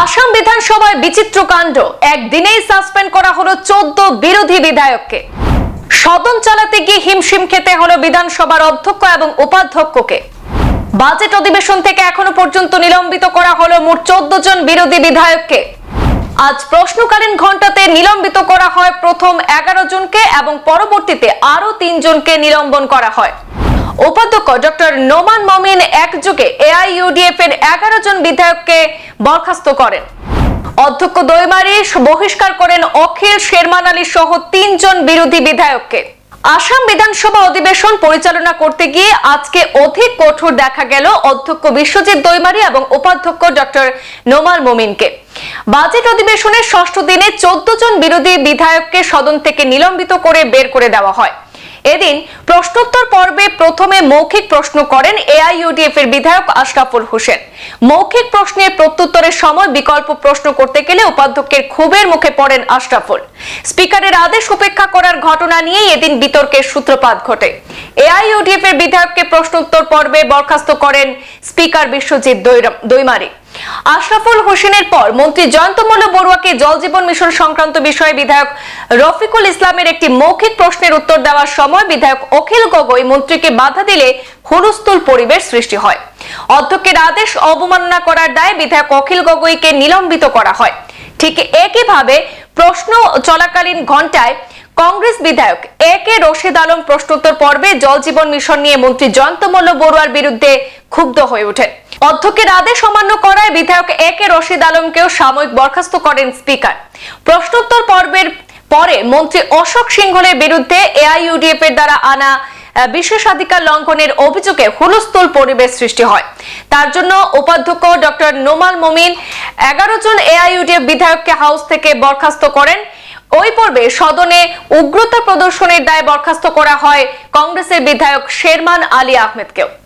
আসাম বিধানসভায় বিচিত্র কাণ্ড। একদিনেই সাসপেন্ড করা হলো চোদ্দ বিরোধী বিধায়ককে। সদন চালাতে গিয়ে হিমশিম খেতে হলো বিধানসভার অধ্যক্ষ এবং উপাধ্যক্ষকে। বাজেট অধিবেশন থেকে এখনও পর্যন্ত নিলম্বিত করা হলো মোট চোদ্দ জন বিরোধী বিধায়ককে। আজ প্রশ্নকালীন ঘন্টাতে নিলম্বিত করা হয় প্রথম এগারো জনকে এবং পরবর্তীতে আরও তিনজনকে নিলম্বন করা হয়। উপাধ্যক্ষ ডক্টর নোমান মমিন একযোগে এআইইউডিএফ এর এগারো জন বিধায়ককে বরখাস্ত করেন। অধ্যক্ষ দৈমারি বহিষ্কার করেন অখিল শেরমান আলী সহ তিনজন বিরোধী বিধায়ককে। আসাম বিধানসভা অধিবেশন পরিচালনা করতে গিয়ে আজকে অধিক কঠোর দেখা গেল অধ্যক্ষ বিশ্বজিৎ দৈমারি এবং উপাধ্যক্ষ ডক্টর নোমাল মোমিনকে। বাজেট অধিবেশনের ষষ্ঠ দিনে চোদ্দ জন বিরোধী বিধায়ককে সদন থেকে নিলম্বিত করে বের করে দেওয়া হয়। এদিন প্রশ্নোত্তর পর্বে প্রথমে মৌখিক প্রশ্ন করেন এআইইউডিএফ এর বিধায়ক আশরাফুল হোসেন। মৌখিক প্রশ্নের প্রত্যুত্তরের সময় বিকল্প প্রশ্ন করতে গেলে উপাধ্যক্ষের ক্ষোভের মুখে পড়েন আশরাফুল। স্পিকারের আদেশ উপেক্ষা করার ঘটনা নিয়েই এদিন বিতর্কের সূত্রপাত ঘটে। এআইইউডিএফ এর বিধায়ককে প্রশ্নোত্তর পর্বে বরখাস্ত করেন স্পিকার বিশ্বজিৎ দৈমারি। আশরাফুল হোসেনের পর মন্ত্রী জয়ন্তমল্ল বড়ুয়াকে জল জীবন মিশন সংক্রান্ত বিষয়ে বিধায়ক রফিকুল ইসলামের একটি মৌখিক প্রশ্নের উত্তর দেওয়ার সময় বিধায়ক অখিল গগৈ মন্ত্রীকে বাধা দিলে হুলস্থুল পরিবেশ সৃষ্টি হয়। অধ্যক্ষের আদেশ অবমাননা করার দায়ে বিধায়ক অখিল গগৈকে নিলম্বিত করা হয়। ঠিক একইভাবে প্রশ্ন চলাকালীন ঘন্টায় কংগ্রেস বিধায়ক এ কে রশিদ আলম প্রশ্নোত্তর পর্বে জল জীবন মিশন নিয়ে মন্ত্রী জয়ন্তমল্ল বড়ুয়ার বিরুদ্ধে ক্ষুব্ধ হয়ে ওঠেন। অধ্যক্ষের আদেশ অমান্য করায় বিধায়ক এ কে রশিদ আলমকেও সাময়িক বরখাস্ত করেন স্পিকার। প্রশ্নোত্তর পর্বের পরে মন্ত্রী অশোক সিংহলের বিরুদ্ধে এআইইউডিএফ এর দ্বারা আনা বিশেষাধিকার লঙ্ঘনের অভিযোগে হুলস্থুল পরিবেশ সৃষ্টি হয়। তার জন্য উপাধ্যক্ষ ডক্টর নোমাল মমিন এগারো জন এআইইউডিএফ বিধায়ককে হাউস থেকে বরখাস্ত করেন। ওই পর্বে সদনে উগ্রতা প্রদর্শনের দায়ে বরখাস্ত করা হয় কংগ্রেসের বিধায়ক শেরমান আলী আহমেদকেও।